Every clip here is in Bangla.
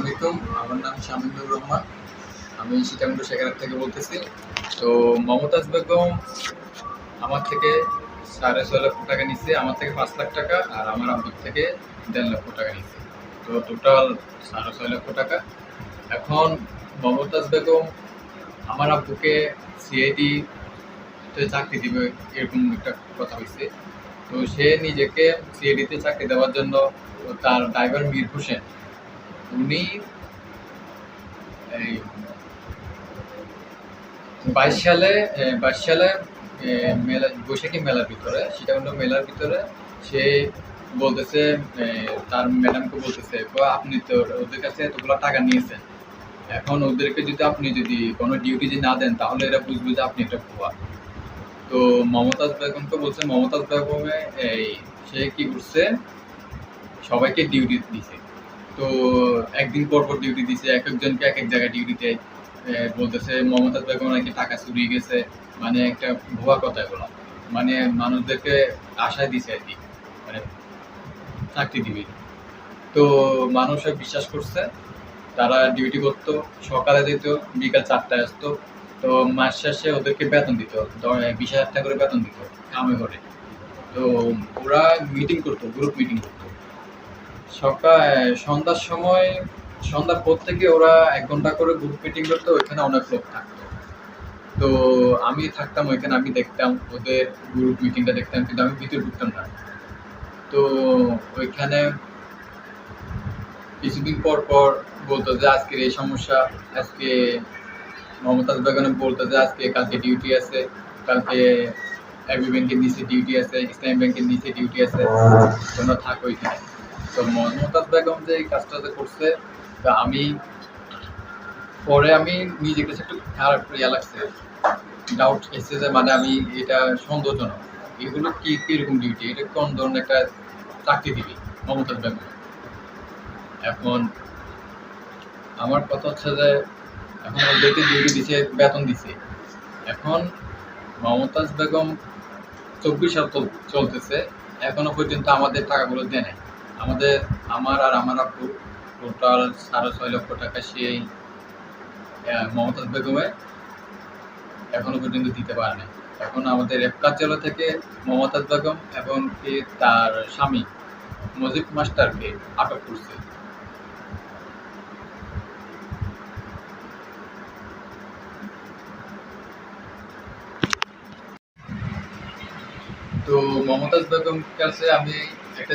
আলাইকুম। আমার নাম শামিনুর রহমান। আমি সীতাকুণ্ড শেখারাত থেকে বলতেছি। তো মমতাজ বেগম আমার থেকে সাড়ে ছয় লক্ষ টাকা নিচ্ছে, আমার থেকে পাঁচ লাখ টাকা আর আমার আব্বুর থেকে দেড় লক্ষ টাকা নিচ্ছে। তো টোটাল সাড়ে ছয় লক্ষ টাকা। এখন মমতাজ বেগম আমার আব্বুকে সিআইডি চাকরি দিবে, এরকম একটা কথা হয়েছে। তো সে নিজেকে সিআইডিতে চাকরি দেওয়ার জন্য তার ড্রাইভার মীর হোসেন উনি এই বাইশ সালে বাইশ সালে মেলা বৈশাখী মেলার ভিতরে সীতাকুণ্ড মেলার ভিতরে সে বলতেছে তার ম্যাডামকে বলতেছে "গো, আপনি তো ওদের কাছে এতগুলো টাকা নিয়েছেন। এখন ওদেরকে যদি আপনি যদি কোনো ডিউটি যদি না দেন তাহলে এরা বুঝবে যে আপনি একটা ভুয়া। তো মমতাজ বেগমকে বলছে মমতাজ বেগমে এই সে কি করছে? সবাইকে ডিউটি দিছে। তো একদিন পর পর ডিউটি দিছে, এক একজনকে এক এক জায়গায় ডিউটি দেয়। বলতেছে মমতাজ বেগম নাকি টাকা চুরিয়ে গেছে। মানে একটা ভুয়া কথা এগুলো। মানে মানুষদেরকে আশায় দিছে আর কি। মানে চাকরি দিবে। তো মানুষ বিশ্বাস করছে, তারা ডিউটি করতো, সকালে যেত, বিকাল চারটায় আসতো। তো মাস শেষে ওদেরকে বেতন দিত বিশ হাজার টাকা করে বেতন দিত, কামে করে। তো ওরা মিটিং করতো গ্রুপ মিটিং করতো। সকাল, সন্ধ্যার সময়, সন্ধ্যার পর থেকে ওরা এক ঘণ্টা করে গ্রুপ মিটিং করতো, ওইখানে অনেক লোক থাকতো। তো আমি থাকতাম ওইখানে, আমি দেখতাম, ওদের গ্রুপ মিটিংটা দেখতাম, কিন্তু আমি ভিতরে ঢুকতাম না। তো ওইখানে কিছুদিন পর পর বলতো যে, আজকের এই সমস্যা, আজকে মমতাজ বেগম বলতো যে, আজকে কালকে ডিউটি আছে, কালকে এবি ব্যাংকের নিচে ডিউটি আছে, ইসলামী ব্যাংকের নিচে ডিউটি আছে, তোমরা থাকো এখানে তো মমতাজ বেগম যে এই কাজটা যে করছে, তা আমি, পরে আমি নিজের কাছে একটু খারাপ ইয়া লাগছে ডাউট এসেছে যে মানে আমি এটা সন্দেহজনক। এগুলো কি, কীরকম ডিউটি এটা কোন ধরনের একটা চাকরি দিবি, মমতাজ বেগম? এখন আমার কথা হচ্ছে যে, এখন ওদেরকে ডিউটি দিছে, বেতন দিছে। এখন মমতাজ বেগম চব্বিশ সাল চল- চলতেছে, এখনও পর্যন্ত আমাদের টাকাগুলো দেয় নাই। আমাদের, আমার আর আমার আপু টোটাল সাড়ে ছয় লক্ষ টাকা সেই মমতাজ বেগমে এখনও পর্যন্ত দিতে পারে নাই এখন আমাদের রেপকাচলা থেকে মমতাজ বেগম এবং কি তার স্বামী মজিব মাস্টারকে আটক করছে। তো মমতাজ বেগম কাছে আমি একটা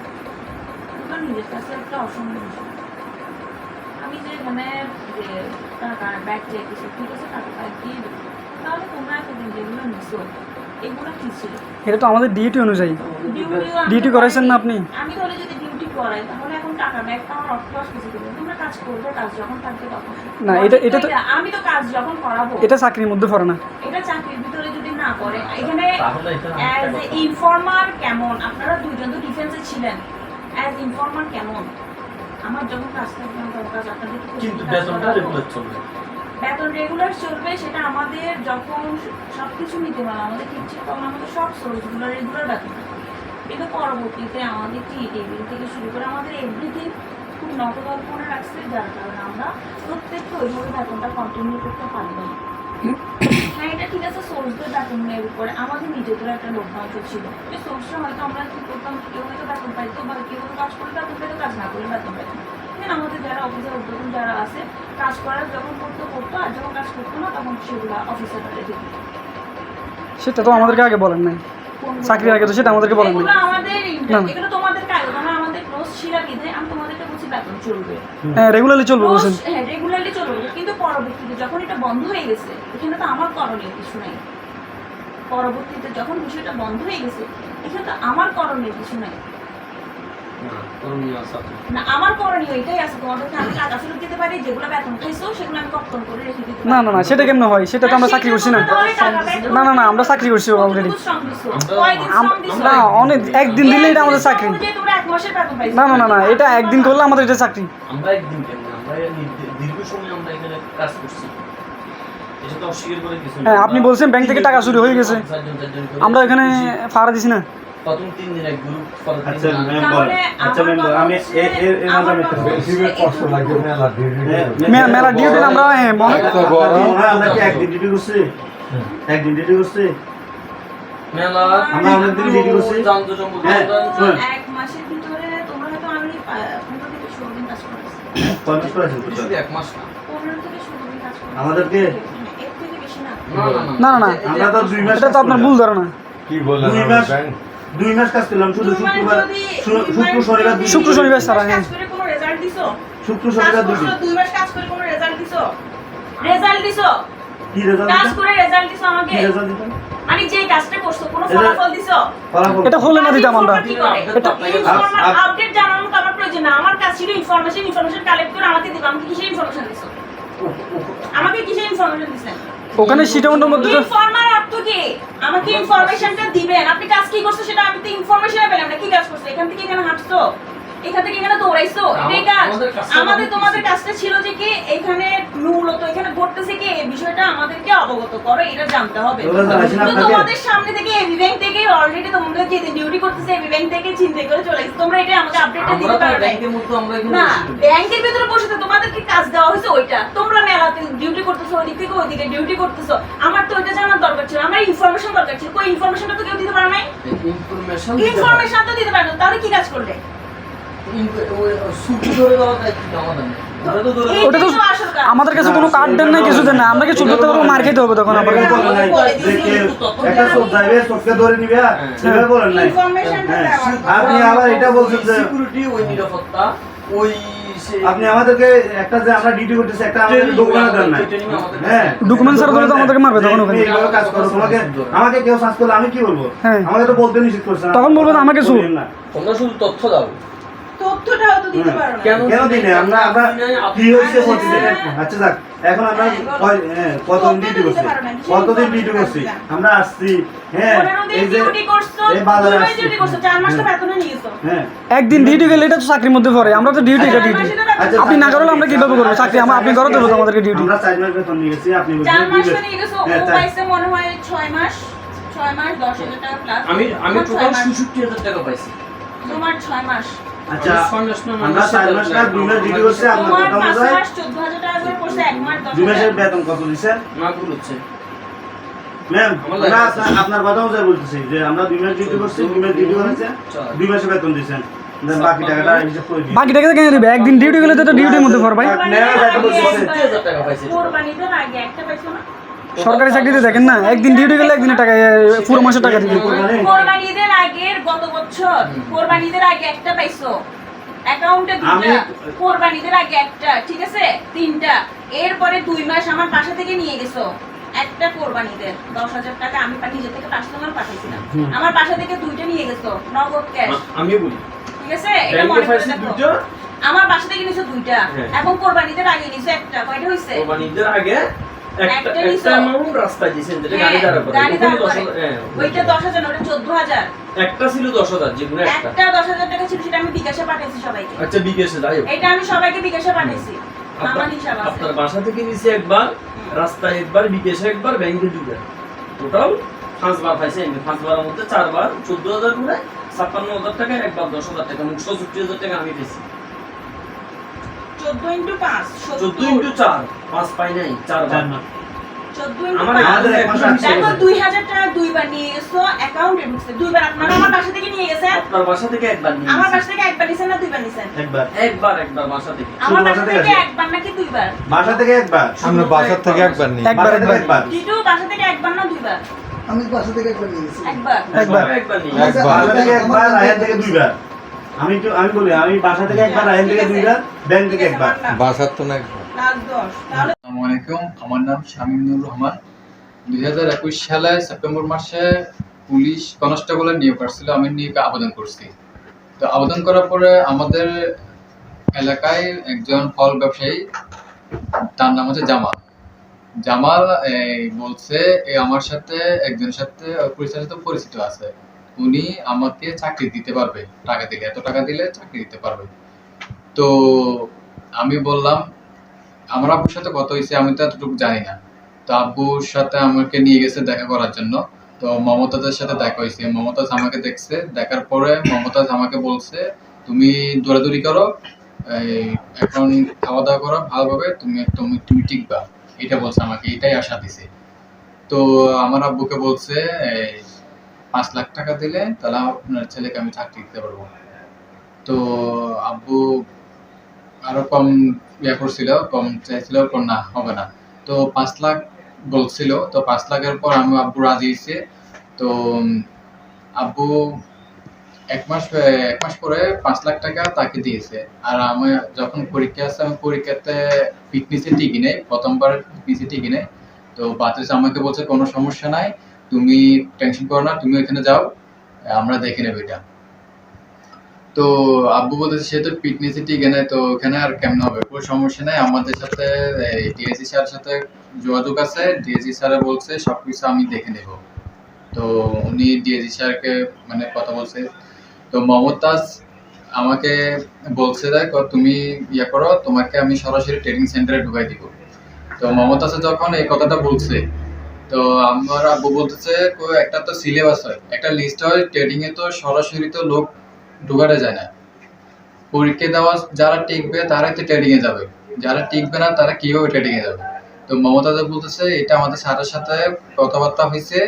নিজের কাছে একটা অসম্মান বিষয়। আমি যে যে টাকা ব্যাগ ঠিক আছে টাকা ব্যাগ দিয়ে দেবো তাহলে তোমরা এতদিন যেগুলো নিছো এগুলো কি ছিল? এটা তো আমাদের ডিউটি অনুযায়ী। ডিউটি করাইছেন না আপনি? আমি তাহলে যদি ডিউটি করাই তাহলে এখন টাকা ব্যাগ তো আমার অর্থ আসতেছে তোমরা কাজ করবে কাজ যখন থাকবে তখন। না, এটা- এটা তো- আমি তো কাজ যখন করাবো। এটা চাকরির মধ্যে পড়ে না। এটা চাকরির ভিতরে যদি না করে এখানে অ্যাজ এ ইনফর্মার কেমন? আপনারা দুইজন তো ডিফেন্সে ছিলেন। অ্যাজ ইনফর্মার কেমন? আমার যখন কাজ থাকবে কাজ আপনাদের কিন্তু বেতনটা রেগুলার চলবে। বেতন রেগুলার চলবে সেটা আমাদের যখন সব কিছু নিতে পারবে আমাদের ঠিক তখন আমাদের সব সোর্সগুলো রেগুলার বেতন থাকবে। কিন্তু পরবর্তীতে আমাদের টি টেবিল থেকে শুরু করে আমাদের এভরিথিং খুব নকদল্পনা রাখছে যার কারণে আমরা প্রত্যেকটা ওইভাবে বেতনটা কন্টিনিউ করতে পারব না। হ্যাঁ এটা ঠিক আছে সোর্সদের বেতন নেওয়ার উপরে। আমাদের নিজেদের একটা লভ্যাংশ ছিল। এই সোর্সটা হয়তো আমরা কি করতাম কেউ হয়তো বেতন পাইতো বা কেউ হয়তো কাজ করে বেতন পাইতো কাজ না করে বেতন পাইতো। কিন্তু আমাদের যারা অফিসার উদ্যোগী যারা আছে কাজ করার যখন করতো করতো আর যখন কাজ করতো না তখন সেগুলো অফিসাররা রেখে দিত। সেটা তো আমাদেরকে আগে বলেন নাই। চাকরির আগে তো সেটা আমাদেরকে বলেন নাই। এগুলো তোমাদের কাজ তোমরা আমাদের ক্লোজ ছিল বিধে আমি তোমাদেরকে বলছি বেতন চলবে। হ্যাঁ রেগুলারলি চলবে বলছেন। হ্যাঁ রেগুলারলি চলবে কিন্তু পরবর্তীতে যখন এটা বন্ধ হয়ে গেছে এখানে তো আমার করণীয় কিছু নাই। পরবর্তীতে যখন বিষয়টা বন্ধ হয়ে গেছে এখানে তো আমার করণীয় কিছু নাই। না আমার করণীয় এটাই আছে তোমাদেরকে আমি টাকা ফেরত দিতে পারি? যেগুলো বেতন খাইছো সেগুলো আমি কর্তন করে রেখে দিতে না না না সেটা কেমন হয়? সেটা তো আমরা চাকরি করছি না। না না না আমরা চাকরি করছি অলরেডি না অনেক একদিন দিলে এটা আমাদের চাকরি। না না না না এটা একদিন করলে আমাদের এটা চাকরি। আমরা একদিন দীর্ঘ- সময় আমরা এখানে কাজ করছি। হ্যাঁ, আপনি বলছেন ব্যাংক থেকে টাকা চুরি হয়ে গেছে। আমরা এখানে ফাড়া দিছি না। প্রথম তিন দিন এক গ্রুপ পরে তিন আচ্ছা দিন আর- ম্যাম বলেন। আচ্ছা ম্যাম আমি এ- এ- এর মেলা ডিউটি আমরা হ্যাঁ, মনে আমরা কি একদিন ডিউটি করছি। একদিন ডিউটি করছি। মেলা আমরা অনেকদিন ডিউটি করছি। এক মাসের ভিতরে তোমরা হয়তো আমি দিন কাজ করেছেন এক মাস করেছি আমাদেরকে? না। না। আমরা তো দুই মাস এটা তো আপনার ভুল ধারণা। কি বললেন দুই মাস দুই মাস কাজ করলাম। শুধু শুক্রবার শুক্র শনিবার দুই শুক্র শনিবার ছাড়া, হ্যাঁ। দিছো? শুক্র শনিবার দুই দুই মাস কাজ করে কোনো রেজাল্ট দিছো? রেজাল্ট দিছো? কি রেজাল্ট কাজ করে রেজাল্ট দিছো আমাকে? কি রেজাল্ট মানে যে কাজটা করছ কোনো ফলাফল দিছো? ফলাফল এটা হলে না দিতাম আমরা এটা- আপডেট জানানোর তো প্রয়োজন না আমার কাজ ছিল ইনফরমেশন ইনফরমেশন কালেক্ট করে আমাকে দিবা। আমাকে কিসের ইনফরমেশন দিছো? আমাকে কিসের ইনফরমেশন দিছেন ওখানে সিটাউন্ডের মধ্যে ইনফরমার অর্থ কি? আমাকে ইনফরমেশনটা দিবেন। আপনি কাজ কি করছ সেটা আমি তো ইনফরমেশন পেলাম না। কি কাজ করছ এখান থেকে এখানে হাঁটছো? এখান থেকে এখানে দৌড়াইছো? এটাই কাজ। আমাদের তোমাদের কাজটা। ছিল যে কি এখানে মূলত এখানে ঘটতেছে কি এই বিষয়টা আমাদেরকে অবগত করো এটা জানতে হবে? তোমাদের সামনে থেকে এবি ব্যাংক থেকে অলরেডি তোমাদের যে ডিউটি করতেছে এবি ব্যাংক থেকে চিন্তা করে চলে এসেছে তোমরা এটা আমাকে আপডেটটা দিতে পারো না ব্যাংকের ভিতরে বসে তো তোমাদেরকে কাজ দেওয়া হয়েছে ওইটা। তোমরা মেলাতে ডিউটি করতেছো ওইদিক থেকে ওইদিকে ডিউটি করতেছো। আমার তো ওইটা জানার দরকার ছিল আমার ইনফরমেশন দরকার ছিল। কই ইনফরমেশনটা তো কেউ দিতে পারে নাই? ইনফরমেশন ইনফরমেশন তো দিতে পারে না। তাহলে কি কাজ করলে? ওটা তো। আমাদের কাছে কোনো কার্ড দেন নাই কিছু দেন না আমরা কি চুল করতে পারব? মার খেতে হবে তখন নাই একটা চোখ যাইবে চোখকে ধরে নিবে সেভাবে বলেন নাই। হ্যাঁ, আপনি আবার এটা বলছেন যে সিকিউরিটি ওই নিরাপত্তা ওই আপনি আমাদেরকে একটা যে আমরা ডিউটি করতেছি একটা আমাদের ডকুমেন্ট দেন নাই। হ্যাঁ। ডকুমেন্ট ছাড়া তো আমাদেরকে মারবে তখন ওখানে। এইভাবে কাজ করো। তোমাকে আমাকে কেউ সার্চ করলে আমি কি বলব? হ্যাঁ। আমাকে তো বলতে নিষেধ করছে। তখন বলবেন আমাকে চুপ। না। তোমরা শুধু তথ্য দাও। তথ্যটাও তো দিতে পারো না। কেন কেন দিনে? আমরা আমরা কি হয়েছে। আচ্ছা যাক। এখন আমরা হ্যাঁ। হ্যাঁ, কতদিন ডিউটি করছি? কতদিন ডিউটি করছি? আমরা আসছি হ্যাঁ এই যে ডিউটি করছ এই বাজারে আসছি। ডিউটি করছ চার মাসটা বেতনে নিয়ে হ্যাঁ। একদিন ডিউটি গেলে এটা তো চাকরির মধ্যে পড়ে আমরা তো ডিউটি এটা ডিউটি। আচ্ছা, আপনি না করলে আমরা কীভাবে করব? চাকরি আমরা আপনি করো দেবো তো আমাদেরকে ডিউটি। আমরা চার মাস বেতন নিয়ে গেছি আপনি বলছেন চার মাস। নিয়ে গেছো ও পাইছে মনে হয় ছয় মাস ছয় মাস দশ হাজার টাকা প্লাস আমি আমি টোটাল ছয় মাস। ষষট্টি হাজার টাকা পাইছি। তোমার ছয় মাস। আচ্ছা না, মানে আমরা চার মাস কাজ দুই মাস ডিউটি করছি আপনার কথা অনুযায়ী দুই মাসের বেতন কত দিচ্ছেন? না হচ্ছে। ম্যাম আমরা আপনার- কথা অনুযায়ী বলতেছি যে আমরা দুই মাস ডিউটি করছি দুই মাস ডিউটি করেছে দুই মাসে বেতন দিচ্ছেন। বাকি টাকাটা হিসাব করে দিন। বাকি টাকা কেন দিবে? একদিন ডিউটি গেলে তো ডিউটির মধ্যে পড় ভাই। নেওয়া যায় তো বলতেছে। টাকা পাইছি। কোরবানিতে আগে একটা পাইছো না? সরকারি চাকরিতে দেখেন না একদিন ডিউটি গেলে একদিনের টাকা পুরো মাসের টাকা দিবে কোরবানি? কোরবানিদের আগের গত বছর কোরবানিদের আগে একটা পাইছো। অ্যাকাউন্টে দুইটা আমি- কোরবানিদের আগে একটা ঠিক আছে? তিনটা। এরপরে দুই মাস আমার বাসা থেকে নিয়ে গেছো। একটা কোরবানিদের। দশ হাজার টাকা আমি নিজে থেকে কাস্টমার পাঠিয়েছিলাম আমার বাসা থেকে দুইটা নিয়ে গেছো নগদ ক্যাশ আ- আমিও বলি। ঠিক আছে? এটা মনে করে দেখো। দুইটা। আমার বাসা থেকে নিছো দুইটা। হ্যাঁ। এখন কোরবানিদের আগে নিছো একটা। কয়টা হইছে? কোরবানিদের আগে একটা একটা একটা অ্যামাউন্ট রাস্তায় দিয়েছেন যেটা গাড়ি দাঁড়া করে। গাড়ি ওখানে দাঁড় দশ করে। হাজার- ওইটা দশ ওটা চোদ্দ হাজার। একটা ছিল দশ হাজার যে কোনো একটা। একটা দশ হাজার টাকা ছিল সেটা আমি বিকাশে পাঠাইছি সবাইকে। আচ্ছা বিকেশে যাই এটা আমি সবাইকে বিকাশে পাঠাইছি আমার আপনার হিসাব আছে। আপনার বাসা থেকে নিচে একবার রাস্তায় একবার বিকেশে একবার ব্যাংকে দুবার টোটাল পাঁচবার পাইছে এমনি পাঁচবারের মধ্যে চারবার চোদ্দ হাজার করে ছাপ্পান্ন হাজার টাকা একবার দশ হাজার টাকা মোট ছষট্টি হাজার টাকা আমি পেয়েছি। চোদ্দ ইন্টু পাঁচ চোদ্দ ইন্টু চার পাঁচ পাই নাই চারবার চার মাস। আমার গেছো বাসা থেকে নিয়ে গেছেন আপনার বাসা থেকে একবার আমার বাসা থেকে একবার নিছেন না দুইবার নিছেন একবার একবার একবার বাসা থেকে আমার বাসা বাসা থেকে একবার নাকি দুইবার বাসা থেকে একবার আমরা বাসার থেকে একবার নিই একবার একবার টিটু বাসা থেকে একবার না দুইবার আমি বাসা থেকে একবার নিয়ে একবার একবার। একবার একবার। বাসা থেকে একবার রায়হান থেকে দুইবার আমি তো আমি বলি আমি বাসা থেকে একবার রায়হান থেকে দুইবার ব্যাংক থেকে একবার। বাসার তো না একবার। আসসালামু আলাইকুম আমার নাম শামীমুর রহমান। দুই হাজার একুশ সালে সেপ্টেম্বর মাসে পুলিশ কনস্টেবলের নিয়োগ আসছিল আমি নিয়োগে আবেদন করছি। তো আবেদন করার পরে আমাদের এলাকায় একজন ফল ব্যবসায়ী তার নাম হচ্ছে জামাল। জামাল এই, বলছে আমার সাথে একজনের সাথে পরিচয়ের সাথে পরিচিত আছে। উনি আমাকে চাকরি দিতে পারবে। টাকা দিলে, এত টাকা দিলে চাকরি দিতে পারবে। তো আমি বললাম, আমার আব্বুর সাথে কত হয়েছে আমি তো এতটুকু জানি না। তো আব্বুর সাথে আমাকে নিয়ে গেছে দেখা করার জন্য। তো মমতাজের সাথে দেখা হয়েছে। মমতাজ আমাকে দেখছে। দেখার পরে মমতাজ আমাকে বলছে, তুমি দৌড়াদৌড়ি করো এখন খাওয়া দাওয়া করো, ভালোভাবে তুমি তুমি তুমি টিকবা। এটা বলছে আমাকে, এটাই আশা দিছে। তো আমার আব্বুকে বলছে পাঁচ লাখ টাকা দিলে তাহলে আপনার ছেলেকে আমি চাকরি দিতে পারব। তো আব্বু আরও কম ইয়ে করছিল, কম চাইছিল, কম না, হবে না। তো পাঁচ লাখ বলছিল, তো পাঁচ লাখের পর আমি আব্বু রাজি হয়েছে। তো আব্বু এক মাস এক মাস পরে পাঁচ লাখ টাকা তাকে দিয়েছে। আর আমি যখন পরীক্ষা আছে, আমি পরীক্ষাতে ফিটনেসে টিকি নেই, প্রথমবার ফিটনেসে টিকি নেই। তো বাতাস আমাকে বলছে কোনো সমস্যা নাই। তুমি টেনশন করো না তুমি ওখানে যাও, আমরা দেখে নেব এটা। তো আব্বু বলতেছে, সে তো ফিটনেসে টিকে নেয় তো ওখানে আর কেমন হবে? কোনো সমস্যা নাই, আমাদের সাথে ডিএসসি স্যারের সাথে যোগাযোগ আছে ডিএসসি স্যারে বলছে, সবকিছু আমি দেখে নেব। তো উনি ডিএসসি স্যারকে মানে কথা বলছে। তো মমতাজ আমাকে বলছে, দেখো, তুমি ইয়ে করো, তোমাকে আমি সরাসরি ট্রেনিং সেন্টারে ঢুকাই দিব। তো মমতাজ যখন এই কথাটা বলছে তো আমার আব্বু বলতেছে একটা তো সিলেবাস হয়। একটা লিস্ট হয় ট্রেডিং এ তো সরাসরি তো লোক ঢুকাতে যায় না। পরীক্ষা দেওয়া, যারা টিকবে তারাই তো ট্রেডিং এ যাবে। যারা টিকবে না, তারা কীভাবে ট্রেডিং এ যাবে? তো মমতাজ বলতেছে, এটা আমাদের স্যারের সাথে কথাবার্তা হয়েছে।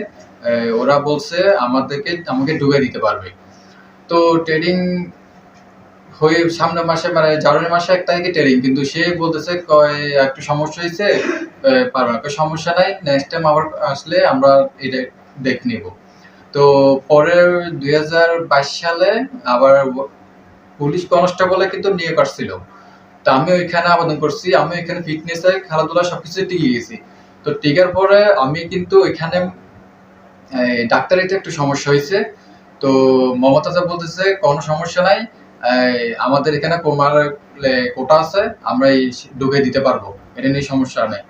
ওরা বলছে আমাদেরকে, আমাকে ঢুকে দিতে পারবে। তো ট্রেডিং হয়ে সামনের মাসে মানে জানুয়ারি মাসে এক তারিখে ট্রেডিং কিন্তু সে বলতেছে, কয়, একটু সমস্যা হয়েছে পারবে কয়, সমস্যা নাই নেক্সট টাইম আবার আসলে আমরা এটা দেখে নিব। তো পরে দুই সালে আবার পুলিশ কনস্টেবলে কিন্তু নিয়োগ আসছিল। তো আমি ওইখানে আবেদন করছি, আমি ওইখানে ফিটনেসে খেলাধুলা সবকিছু টিকে গেছি। তো টিকার পরে আমি কিন্তু ওইখানে ডাক্তারিতে একটু সমস্যা হয়েছে তো মমতাজা বলতেছে, কোনো সমস্যা নাই আমাদের এখানে কোমার কোটা আছে, আমরা ঢুকে দিতে পারব। এটা নিয়ে সমস্যা নেই।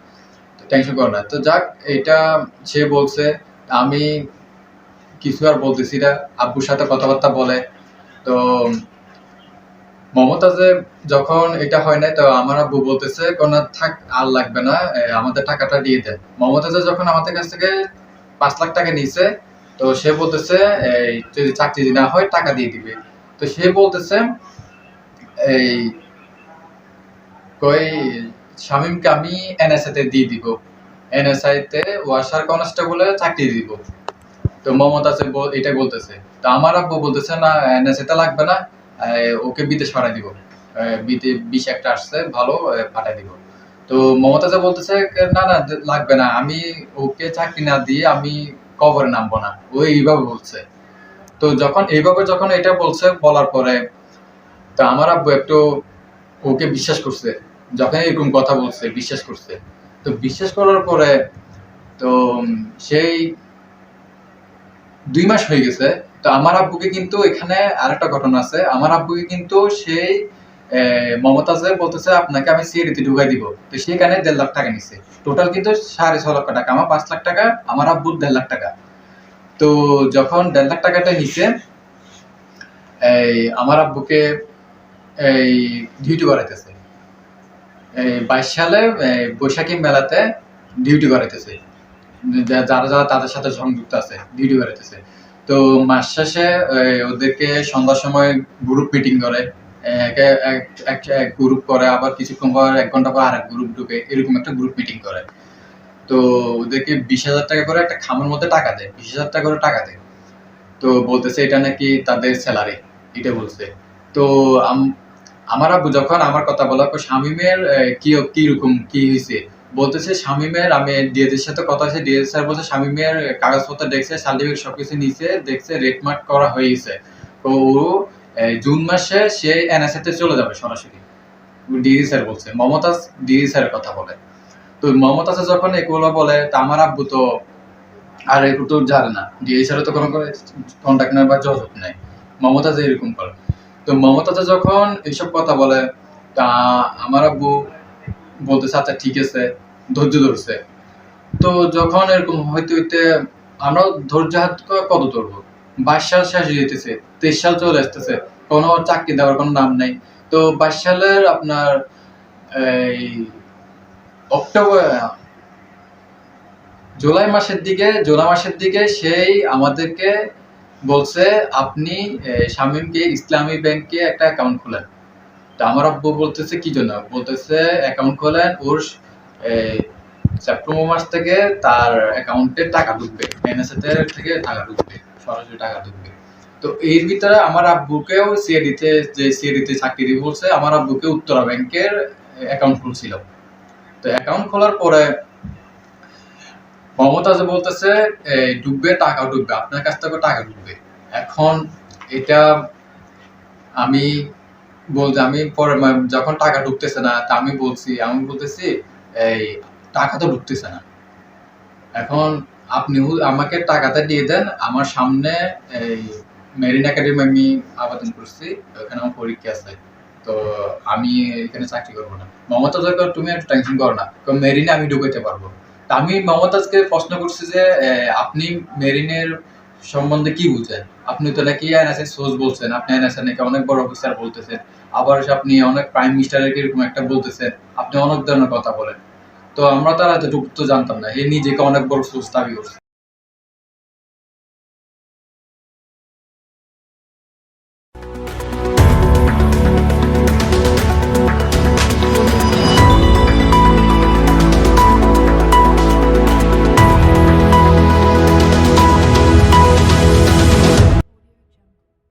টেনশন করো না। তো যাক, এটা সে বলছে, আমি কিছু আর বলতেছি না। আব্বুর সাথে কথাবার্তা বলে। তো মমতাজে যখন এটা হয় নাই, তো আমার আব্বু বলতেছে কোন থাক, আর লাগবে না। আমাদের টাকাটা দিয়ে দেন মমতাজে যখন আমাদের কাছ থেকে পাঁচ লাখ টাকা নিয়েছে, তো সে বলতেছে যদি চাকরি না হয়, টাকা দিয়ে দিবে। তো সে বলতেছে, এই, কই, শামিমকে আমি এনএসআই দিয়ে দিব। এনএসআই তে ওয়াসার কনস্টেবলে চাকরি দিব। তো মমতাজ এটা বলতেছে। তো আমার আব্বু বলতেছে, না এনএসআই লাগবে না ওকে বিদেশ পাঠাই দিব। বিদে, বিশ একটা আসছে, ভালো পাঠাই দিব। তো মমতাজা বলতেছে, না না, লাগবে না, আমি ওকে চাকরি না দিয়ে আমি কবরে নামবো না। ও এইভাবে বলছে। তো যখন, এইভাবে যখন এটা বলছে, বলার পরে, তো আমার আব্বু একটু ওকে বিশ্বাস করছে, যখন এরকম কথা বলছে, বিশ্বাস করছে। তো বিশ্বাস করার পরে, তো সেই দুই মাস হয়ে গেছে, তো আমার আব্বুকে কিন্তু এখানে আরেকটা ঘটনা আছে। আমার আব্বুকে কিন্তু সেই মমতাজে বলতেছে, আপনাকে আমি সিএডিতে ঢুকাই দিব। তো সেখানে দেড় লাখ টাকা নিচ্ছে টোটাল কিন্তু সাড়ে ছ লক্ষ টাকা, আমার পাঁচ লাখ টাকা, আমার আব্বুর দেড় লাখ টাকা। তো যখন দেড় লাখ টাকাটা নিচ্ছে এই আমার আব্বুকে এই ডিউটি করাইতেছে। এই বাইশ সালে বৈশাখী মেলাতে ডিউটি করাইতেছে। যারা যারা তাদের সাথে সংযুক্ত আছে ডিউটি করাইতেছে। তো মাস শেষে ওদেরকে সন্ধ্যার সময় গ্রুপ মিটিং করে। একে- এক- এক- এক গ্রুপ করে, আবার কিছুক্ষণ পর এক ঘণ্টা পর আরেক গ্রুপ ঢুকে, এরকম একটা গ্রুপ মিটিং করে। তো ওদেরকে বিশ হাজার টাকা করে একটা খামের মধ্যে টাকা দেয়, বিশ হাজার টাকা করে টাকা দেয়। তো বলতেছে এটা নাকি তাদের স্যালারি এটা বলছে। তো আমার আব্বু যখন আমার কথা বলা শামিমের কি কি রকম, কি হয়েছে বলতেছে, শামিমের, আমি ডিএদের সাথে কথা হয়েছে ডিএস স্যার বলছে, শামিমের কাগজপত্র দেখছে সার্টিফিকেট সবকিছু নিছে, দেখছে রেট মার্ক করা হয়ে গেছে তো ও জুন মাসে সে এনএসএ তে চলে যাবে সরাসরি। ডিডি স্যার বলছে, মমতাজ ডিডি স্যারের কথা বলে। তো মমতাজ যখন, এগুলো বলে, তা আমার আব্বু তো আর এগুলো তো জানে না। ডিডি স্যারের তো কোনো কন্ট্যাক্ট নাম্বার যোগাযোগ নাই। মমতাজ এরকম করে। তো মমতাজা যখন এইসব কথা বলে, তা আমার আব্বু বলতেছে আচ্ছা ঠিক আছে, ধৈর্য ধরছে। তো যখন এরকম হইতে হইতে আমরা ধৈর্য হাত কত ধরবো? বাইশ সাল শেষ যেতেছে তেইশ সাল চলে আসতেছে, কোনো চাকরি দেওয়ার কোনো নাম নেই। তো বাইশ সালের আপনার এই অক্টোবর, জুলাই মাসের দিকে, জুলাই মাসের দিকে সেই আমাদেরকে বলছে, আপনি শামীমকে ইসলামী ব্যাংকে একটা অ্যাকাউন্ট খোলেন। তা আমার আব্বু বলতেছে, কি জন্য? বলতেছে অ্যাকাউন্ট খোলেন, ওর সেপ্টেম্বর মাস থেকে তার অ্যাকাউন্টে টাকা ঢুকবে এনএসএ থেকে টাকা ঢুকবে, সরাসরি টাকা ঢুকবে। তো এর ভিতরে আমার আব্বুকেও সিএডিতে যে সিএডিতে চাকরি দিয়ে বলছে, আমার আব্বুকে উত্তরা ব্যাংকের অ্যাকাউন্ট খুলছিল। তো অ্যাকাউন্ট খোলার পরে মমতাজ বলতেছে, এই ডুববে, টাকা ডুববে, আপনার কাছ থেকে টাকা ডুববে। এখন এটা আমি বলতে আমি পরে যখন টাকা ঢুকতেছে না, তা আমি বলছি, আমি বলতেছি, এই টাকা তো ঢুকতেছে না। এখন আপনি আমাকে টাকাটা দিয়ে দেন, আমার সামনে এই মেরিন একাডেমি আমি আবেদন করছি, ওখানে আমার পরীক্ষা আছে। তো আমি এখানে চাকরি করব না। তুমি একটু টেনশন করো না। কারণ মেরিনে আমি ঢুকাইতে পারব। আমি মমতাজকে প্রশ্ন করছি যে আপনি মেরিনের সম্বন্ধে কি বুঝেন? আপনি তো নাকি এনএসএ সোর্স বলছেন। আপনি এনএসএ নাকি অনেক বড় অফিসার বলতেছেন। আবার আপনি অনেক প্রাইম মিনিস্টারের এরকম একটা বলতেছেন। আপনি অনেক ধরনের কথা বলেন। তো আমরা তারা এতটুকু তো জানতাম না। এ নিজেকে অনেক বড় সোর্স দাবি করছে।